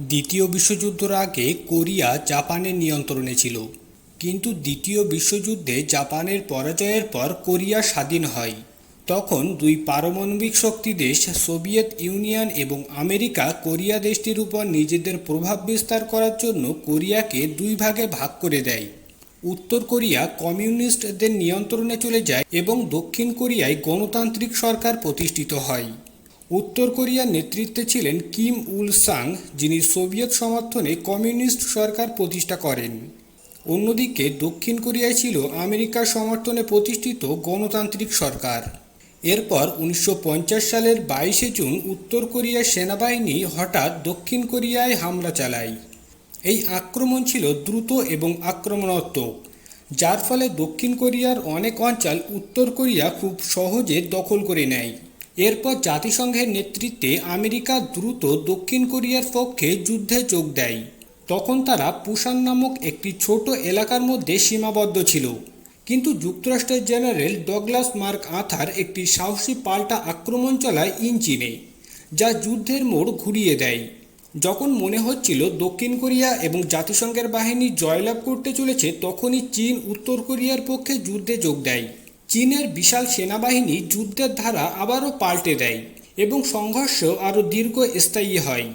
দ্বিতীয় বিশ্বযুদ্ধের আগে কোরিয়া জাপানের নিয়ন্ত্রণে ছিল। কিন্তু দ্বিতীয় বিশ্বযুদ্ধে জাপানের পরাজয়ের পর কোরিয়া স্বাধীন হয়। তখন দুই পারমাণবিক শক্তি দেশ সোভিয়েত ইউনিয়ন এবং আমেরিকা কোরিয়া দেশটির উপর নিজেদের প্রভাব বিস্তার করার জন্য কোরিয়াকে দুই ভাগে ভাগ করে দেয়। উত্তর কোরিয়া কমিউনিস্টদের নিয়ন্ত্রণে চলে যায় এবং দক্ষিণ কোরিয়ায় গণতান্ত্রিক সরকার প্রতিষ্ঠিত হয়। উত্তর কোরিয়ার নেতৃত্বে ছিলেন কিম উল সাং, যিনি সোভিয়েত সমর্থনে কমিউনিস্ট সরকার প্রতিষ্ঠা করেন। অন্যদিকে, দক্ষিণ কোরিয়ায় ছিল আমেরিকার সমর্থনে প্রতিষ্ঠিত গণতান্ত্রিক সরকার। এরপর উনিশশো পঞ্চাশ সালের বাইশে জুন উত্তর কোরিয়ার সেনাবাহিনী হঠাৎ দক্ষিণ কোরিয়ায় হামলা চালায়। এই আক্রমণ ছিল দ্রুত এবং আক্রমণাত্মক, যার ফলে দক্ষিণ কোরিয়ার অনেক অঞ্চল উত্তর কোরিয়া খুব সহজে দখল করে নেয়। এরপর জাতিসংঘের নেতৃত্বে আমেরিকা দ্রুত দক্ষিণ কোরিয়ার পক্ষে যুদ্ধে যোগ দেয়। তখন তারা পুসান নামক একটি ছোট এলাকার মধ্যে সীমাবদ্ধ ছিল। কিন্তু যুক্তরাষ্ট্রের জেনারেল ডগলাস মার্ক আথার একটি সাহসী পাল্টা আক্রমণ চলায় ইঞ্চিনে যা যুদ্ধের মোড় ঘুরিয়ে দেয়। যখন মনে হচ্ছিল দক্ষিণ কোরিয়া এবং জাতিসংঘের বাহিনী জয়লাভ করতে চলেছে, তখনই চীন উত্তর কোরিয়ার পক্ষে যুদ্ধে যোগ দেয়। চীনের বিশাল সেনাবাহিনী যুদ্ধের ধারা আবারও পাল্টে দেয় এবং সংঘর্ষ আরও দীর্ঘস্থায়ী হয়।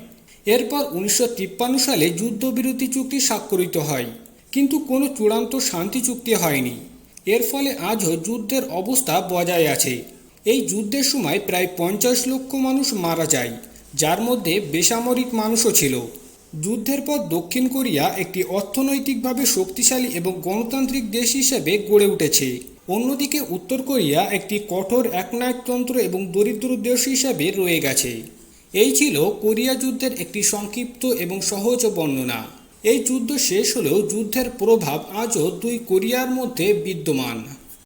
এরপর উনিশশো তিপ্পান্ন সালে যুদ্ধবিরতি চুক্তি স্বাক্ষরিত হয়, কিন্তু কোনো চূড়ান্ত শান্তি চুক্তি হয়নি। এর ফলে আজও যুদ্ধের অবস্থা বজায় আছে। এই যুদ্ধের সময় প্রায় পঞ্চাশ লক্ষ মানুষ মারা যায়, যার মধ্যে বেসামরিক মানুষও ছিল। যুদ্ধের পর দক্ষিণ কোরিয়া একটি অর্থনৈতিকভাবে শক্তিশালী এবং গণতান্ত্রিক দেশ হিসেবে গড়ে উঠেছে। অন্যদিকে উত্তর কোরিয়া একটি কঠোর একনায়কতন্ত্র এবং দরিদ্র দেশ হিসাবে রয়ে গেছে। এই ছিল কোরিয়া যুদ্ধের একটি সংক্ষিপ্ত এবং সহজ বর্ণনা। এই যুদ্ধ শেষ হলেও যুদ্ধের প্রভাব আজও দুই কোরিয়ার মধ্যে বিদ্যমান।